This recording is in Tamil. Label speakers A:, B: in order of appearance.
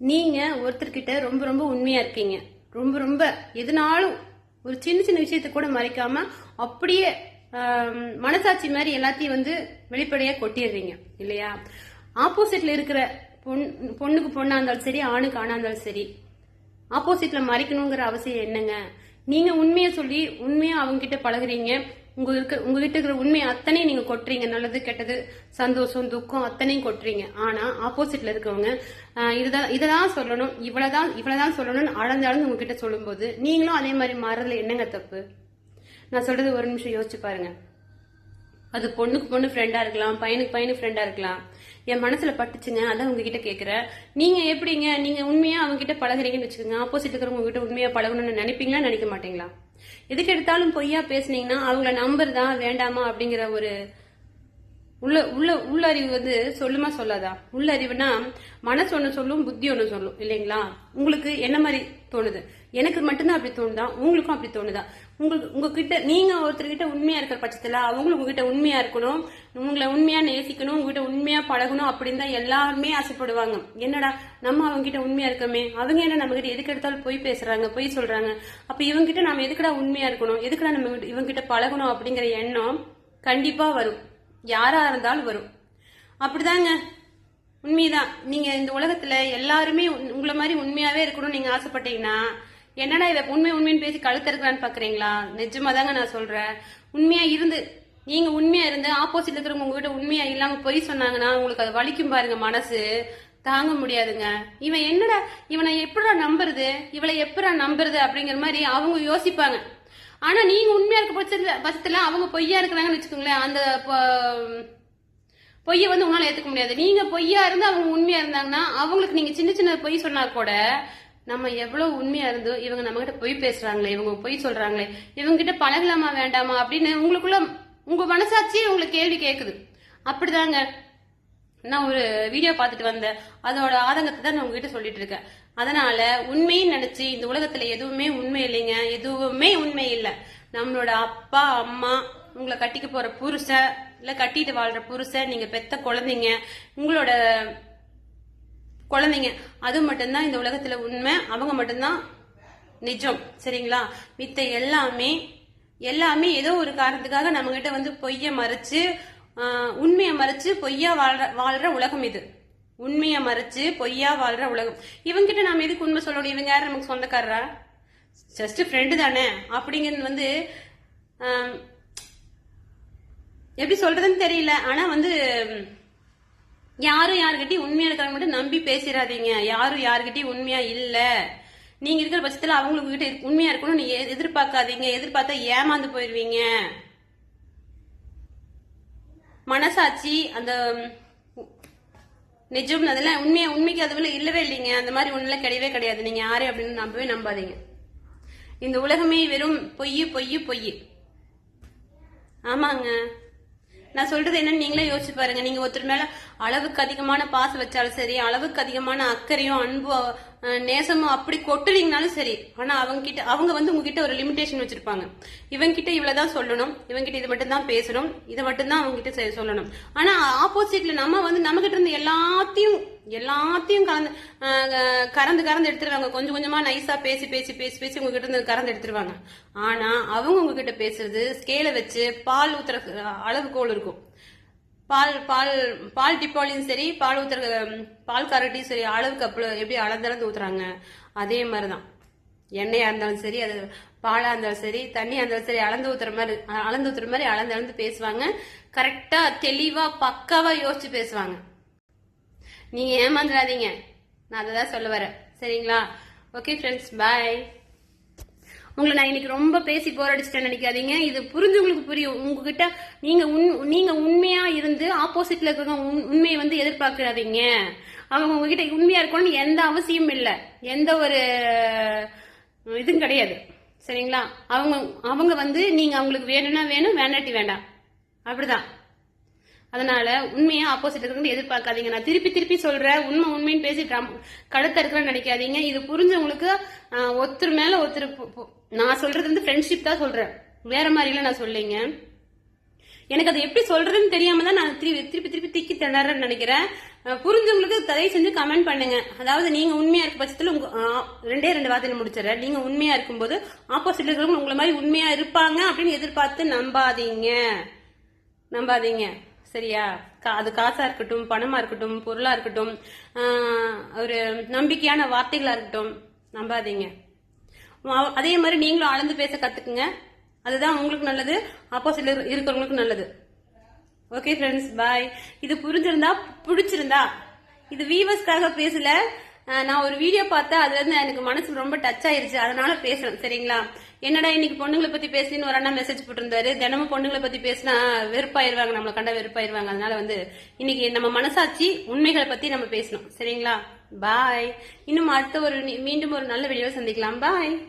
A: நீங்க ஒருத்தர்கிட்ட ரொம்ப ரொம்ப உண்மையா இருக்கீங்க. ரொம்ப ரொம்ப எதுனாலும் ஒரு சின்ன சின்ன விஷயத்த கூட மறைக்காம அப்படியே மனசாட்சி மாதிரி எல்லாத்தையும் வந்து வெளிப்படையா கொட்டிடுறீங்க. இல்லையா? ஆப்போசிட்ல இருக்கிற பொண் பொண்ணுக்கு பொண்ணா இருந்தாலும் சரி ஆணுக்கு ஆணா இருந்தாலும் சரி ஆப்போசிட்ல மறைக்கணுங்கிற அவசியம் என்னங்க? நீங்க உண்மையை சொல்லி உண்மையா அவங்க கிட்ட பழகுறீங்க. உங்க இருக்க உங்ககிட்ட இருக்கிற உண்மை அத்தனையும் நீங்க கொட்டுறீங்க. நல்லது கெட்டது சந்தோஷம் துக்கம் அத்தனையும் கொட்டுறீங்க. ஆனா ஆப்போசிட்ல இருக்கவங்க ஆஹ், இதுதான் இததான் சொல்லணும். இவ்வளவுதான் இவ்வளவுதான் சொல்லணும்னு அளந்து அளந்து உங்ககிட்ட சொல்லும்போது நீங்களும் அதே மாதிரி மாறதுல என்னங்க தப்பு? நான் சொல்றது ஒரு நிமிஷம் யோசிச்சு பாருங்க. அது பொண்ணுக்கு பொண்ணு ஃப்ரெண்டா இருக்கலாம் பையனுக்கு பையனுக்கு ஃப்ரெண்டா இருக்கலாம். என் மனசுல பட்டுச்சுங்க. அதான் உங்ககிட்ட கேக்குறேன் நீங்க எப்படிங்க? நீங்க உண்மையா அவங்க கிட்ட பழகுறீங்கன்னு வச்சுக்கோங்க. ஆப்போசிட் இருக்கிறவங்க உங்ககிட்ட உண்மையா பழகணும்னு நினைப்பீங்களா? நினைக்க மாட்டீங்களா? எதுக்கு எடுத்தாலும் பொய்யா பேசுனீங்கன்னா அவங்கள நம்புறதா வேண்டாமா அப்படிங்கிற ஒரு உள்ள உள்ள உள்ளறிவு வந்து சொல்லுமா சொல்லாதா? உள்ளறிவுனா மனசு ஒன்று சொல்லும் புத்தி ஒன்று சொல்லும் இல்லைங்களா? உங்களுக்கு என்ன மாதிரி தோணுது? எனக்கு மட்டும்தான் அப்படி தோணுதா? உங்களுக்கும் அப்படி தோணுதா? உங்களுக்கு உங்ககிட்ட நீங்க ஒருத்தர்கிட்ட உண்மையா இருக்கிற பட்சத்துல அவங்களும் உங்ககிட்ட உண்மையா இருக்கணும் உங்களை உண்மையா நேசிக்கணும் உங்ககிட்ட உண்மையா பழகணும் அப்படின்னு தான் எல்லாருமே ஆசைப்படுவாங்க. என்னடா நம்ம அவங்க கிட்ட உண்மையா இருக்கோமே? அவங்க என்ன நம்ம கிட்ட எதுக்கு எடுத்தாலும் பொய் பேசுறாங்க பொய் சொல்றாங்க? அப்ப இவங்க கிட்ட நாம எதுக்குடா உண்மையா இருக்கணும்? எதுக்கடா நம்ம இவங்க கிட்ட பழகணும் அப்படிங்கிற எண்ணம் கண்டிப்பா வரும். யாரா இருந்தாலும் வரும். அப்படிதாங்க. உண்மைதான். நீங்க இந்த உலகத்துல எல்லாருமே உங்களை மாதிரி உண்மையாவே இருக்கணும்னு நீங்க ஆசைப்பட்டீங்கன்னா என்னடா இவ உண்மை உண்மைன்னு பேசி கழுத்திருக்கிறான்னு பாக்குறீங்களா? நிஜமா தாங்க நான் சொல்றேன். உண்மையா இருந்து நீங்க உண்மையா இருந்து ஆப்போசிட்ல இருக்கிறவங்க உங்ககிட்ட உண்மையா இல்லாம பொய் சொன்னாங்கன்னா உங்களுக்கு அது வலிக்கும் பாருங்க மனசு. தாங்க முடியாதுங்க. இவன் என்னடா இவனை எப்படா நம்புறது? இவளை எப்படா நம்புறது அப்படிங்கிற மாதிரி அவங்க யோசிப்பாங்க. ஆனா நீங்க உண்மையா இருக்க பட்சத்துல பட்சத்துல அவங்க பொய்யா இருக்கிறாங்கன்னு வச்சுக்கோங்களேன் அந்த பொ- பொய்யை வந்து உங்களால ஏத்துக்க முடியாது. நீங்க பொய்யா இருந்து அவங்க உண்மையா இருந்தாங்கன்னா அவங்களுக்கு நீங்க சின்ன சின்ன பொய் சொன்னா கூட நம்ம எவ்வளவு உண்மையா இருந்தோ இவங்க நம்ம கிட்ட பொய் பேசுறாங்களே இவங்க பொய் சொல்றாங்களே இவங்க கிட்ட பழகலாமா வேண்டாமா அப்படின்னு உங்களுக்குள்ள உங்க மனசாட்சியே உங்களுக்கு கேள்வி கேக்குது. அப்படிதாங்க. நான் ஒரு வீடியோ பார்த்துட்டு வந்தேன். அதோட ஆதங்கத்தை தான் நான் உங்ககிட்ட சொல்லிட்டு இருக்கேன். அதனால உண்மைன்னு நினைச்சு இந்த உலகத்துல எதுவுமே உண்மை இல்லைங்க. எதுவுமே உண்மை இல்லை. நம்மளோட அப்பா அம்மா உங்களை கட்டிக்க போற புருஷ இல்ல கட்டிட்டு வாழ்ற புருஷ நீங்க பெத்த குழந்தைங்க உங்களோட குழந்தைங்க அது மட்டும்தான் இந்த உலகத்துல உண்மை. அவங்க மட்டும்தான் நிஜம். சரிங்களா? மித்த எல்லாமே எல்லாமே ஏதோ ஒரு காரணத்துக்காக நம்ம கிட்ட வந்து பொய்ய மறைச்சு உண்மையை மறைச்சு பொய்யா வாழ்ற வாழ்ற உலகம் இது. உண்மையை மறைச்சு பொய்யா வாழ்ற உலகம். இவங்கிட்ட நாம எதுக்கு உண்மை சொல்லணும்? இவங்க யாரு? நமக்கு சொந்தக்காரரா? ஜஸ்ட் ஃப்ரெண்டு தானே. அப்படிங்கிறது வந்து எப்படி சொல்றதுன்னு தெரியல. ஆனா வந்து யாரும் யாருக்கிட்டையும் உண்மையா இருக்கிறவங்க மட்டும் நம்பி பேசிடாதீங்க யாரும் யாருக்கிட்டையும் உண்மையா இல்ல. நீங்க இருக்கிற பட்சத்துல அவங்களுக்கு கிட்ட உண்மையா இருக்கணும் நீங்க எதிர்பார்க்காதீங்க. எதிர்பார்த்தா ஏமாந்து போயிருவீங்க. மனசாட்சி அந்த நிஜம் அதெல்லாம் உண்மையா உண்மைக்கு அதுல இல்லவே இல்லைங்க. அந்த மாதிரி ஒன்றுலாம் கிடையவே கிடையாது. நீங்க யாரு அப்படின்னு நம்பவே நம்பாதீங்க. இந்த உலகமே வெறும் பொய் பொய் பொய் ஆமாங்க. நான் சொல்றது என்னன்னு நீங்களே யோசிச்சு பாருங்க. நீங்க ஒருத்தர் மேல அளவுக்கு அதிகமான பாசம் வச்சாலும் சரி அளவுக்கு அதிகமான அக்கறையும் அன்பு நேசமும் அப்படி கொட்டுறீங்கனாலும் சரி ஆனா அவங்க கிட்ட அவங்க வந்து உங்ககிட்ட ஒரு லிமிடேஷன் வச்சிருப்பாங்க. இவங்க கிட்ட இவ்வளவுதான் சொல்லணும் இவங்க கிட்ட இது மட்டும் தான் பேசணும் இதை மட்டும் தான் அவங்க கிட்ட செ- சொல்லணும். ஆனா ஆப்போசிட்ல நம்ம வந்து நம்ம கிட்ட இருந்து எல்லாத்தையும் எல்லாத்தையும் கலந்து கறந்து கறந்து எடுத்துருவாங்க. கொஞ்சம் கொஞ்சமா நைஸா பேசி பேசி பேசி பேசி உங்ககிட்ட இருந்து கறந்து எடுத்துருவாங்க. ஆனா அவங்க உங்ககிட்ட பேசுறது ஸ்கேலை வச்சு பால் ஊத்துற அளவுகோல் இருக்கும். பால் பால் பால் டிப்பாலையும் சரி பால் ஊத்துற பால் கரட்டியும் சரி அளவு கப்பில் எப்படி அளந்தளந்து ஊத்துறாங்க அதே மாதிரி தான் எண்ணெயா இருந்தாலும் சரி அது பாலா இருந்தாலும் சரி தண்ணியா இருந்தாலும் சரி அளந்து ஊத்துற மாதிரி அளந்து ஊத்துற மாதிரி அளந்து அளந்து பேசுவாங்க. கரெக்டா தெளிவா பக்காவா யோசிச்சு பேசுவாங்க. நீங்க ஏமாந்துடாதீங்க. நான் அதை தான் சொல்ல வரேன். சரிங்களா? ஓகே ஃப்ரெண்ட்ஸ் பாய் உங்களை நான் இன்னைக்கு ரொம்ப பேசி போராடிச்சிட்டேன் நினைக்காதீங்க. இது புரிஞ்சவங்களுக்கு புரியும். உங்ககிட்ட நீங்க உண்- நீங்க உண்மையா இருந்து ஆப்போசிட்ல இருக்கிறவங்க உண்- உண்மையை வந்து எதிர்பார்க்கறாதீங்க அவங்க உங்ககிட்ட உண்மையா இருக்கணும்னு எந்த அவசியமும் இல்லை. எந்த ஒரு இதுவும் கிடையாது. சரிங்களா? அவங்க அவங்க வந்து நீங்க அவங்களுக்கு வேணும்னா வேணும் வேண்டாட்டி வேண்டாம். அப்படிதான். அதனால உண்மையா ஆப்போசிட் இருக்கிறவங்க எதிர்பார்க்காதீங்க. நான் திருப்பி திருப்பி சொல்றேன் உண்மை உண்மைன்னு பேசி ட்ரம்- கழுத்த இருக்கிறேன்னு நினைக்காதீங்க. இது புரிஞ்சவங்களுக்கு ஒருத்தர் மேல ஒருத்தர் நான் சொல்றது வந்து ஃப்ரெண்ட்ஷிப் தான் சொல்றேன். வேற மாதிரிலாம் நான் சொல்லிங்க. எனக்கு அதை எப்படி சொல்றதுன்னு தெரியாம தான் நான் திருப்பி திருப்பி திருப்பி திக்கி திணறேன்னு நினைக்கிறேன். புரிஞ்சவங்களுக்கு தயவு செஞ்சு கமெண்ட் பண்ணுங்க. அதாவது நீங்க உண்மையா இருக்க பட்சத்துல உங்க ரெண்டே ரெண்டு வார்த்தையில முடிச்சிடறேன். நீங்க உண்மையா இருக்கும்போது ஆப்போசிட் இருக்கிறவங்க உங்களை மாதிரி உண்மையா இருப்பாங்க அப்படின்னு எதிர்பார்த்து நம்பாதீங்க. நம்பாதீங்க. சரியா? கா- அது காசா இருக்கட்டும் பணமா இருக்கட்டும் பொருளா இருக்கட்டும் ஒரு நம்பிக்கையான வார்த்தைகளா இருக்கட்டும் நம்பாதீங்க. அதே மாதிரி நீங்களும் அளந்து பேச கத்துக்குங்க. அதுதான் உங்களுக்கு நல்லது ஆப்போசிட்ல இருக்கிறவங்களுக்கு நல்லது. ஓகே ஃப்ரெண்ட்ஸ் பாய் இது புரிஞ்சிருந்தா பிடிச்சிருந்தா இது வீவர்ஸ்க்காக பேசல நான் ஒரு வீடியோ பார்த்தேன் அதுல இருந்து எனக்கு மனசு ரொம்ப டச் ஆயிருச்சு அதனால பேசுறேன் சரிங்களா? என்னடா இன்னைக்கு பொண்ணுங்களை பத்தி பேசின்னு ஒரு அண்ணா மெசேஜ் போட்டிருந்தாரு. தினமும் பொண்ணுங்களை பத்தி பேசினா வெறுப்பாயிருவாங்க நம்மளை கண்ட வெறுப்பாயிருவாங்க. அதனால வந்து இன்னைக்கு நம்ம மனசாட்சி உண்மைகளை பத்தி நம்ம பேசணும். சரிங்களா? பாய் இன்னும் அடுத்த ஒரு மீண்டும் ஒரு நல்ல வீடியோ சந்திக்கலாம். பாய்